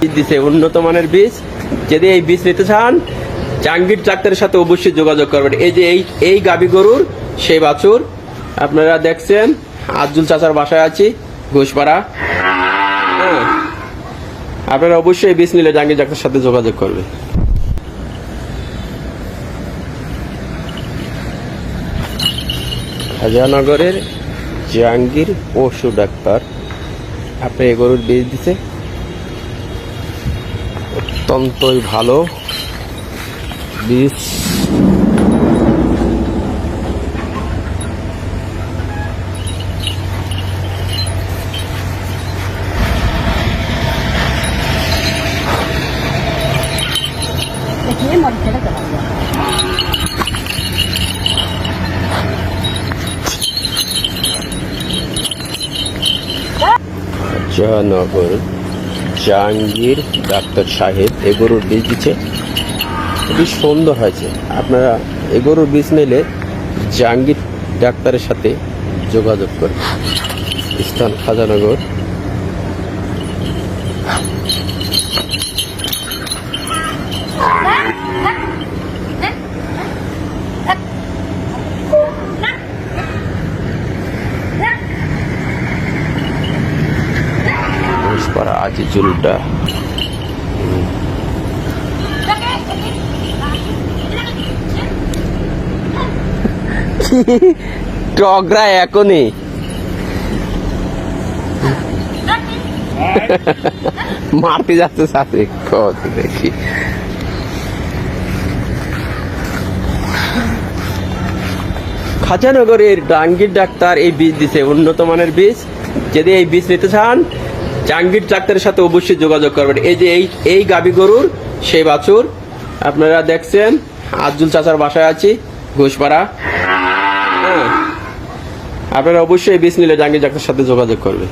বীজ দিছে, উন্নত মানের বীজ। যদি এই বীজ নিতে চান, জাহাঙ্গীর ডাক্তারের সাথে অবশ্যই যোগাযোগ করবেন। এই যে এই এই গাবি গরুর, সেই বাছুর, আপনারা দেখছেন আজুল চাচার বাসায় আছি, ঘোষপাড়া। হ্যাঁ। আপনারা অবশ্যই বীজ নিলে জাহাঙ্গীর ডাক্তারের সাথে যোগাযোগ করবেন। শাহজাহানগরের জাহাঙ্গীর পশু ডাক্তার, আপনি এই গরুর বীজ দিছে। অত্যন্তই ভালো। বীজ শাহনগর জাহাঙ্গীর, ডাক্তার সাহেব, এ গরুর বীজ দিচ্ছে। খুবই সুন্দর হয়েছে। আপনারা এ গরুর বীজ নিলে জাহাঙ্গীর ডাক্তারের সাথে যোগাযোগ করবেন। স্থান খাজানগর। ঘোষপাড়া আজিজুলটা টগরা এখনই। মারতে যাচ্ছে সাথে। কত দেখি। খাজানগরের ডাঙ্গির ডাক্তার এই বীজ দিছে। উন্নত মানের বীজ। যদি এই বীজ নিতে চান জাহাঙ্গীর ডাক্তারের সাথে অবশ্যই যোগাযোগ করবেন। এই যে এই এই গাবি গরুর, সেই বাছুর, আপনারা দেখছেন আজুল চাচার বাসায় আছি, ঘোষপাড়া। হ্যাঁ। আপনারা অবশ্যই বিষ নিলে জাহাঙ্গীর ডাক্তারের সাথে যোগাযোগ করবেন।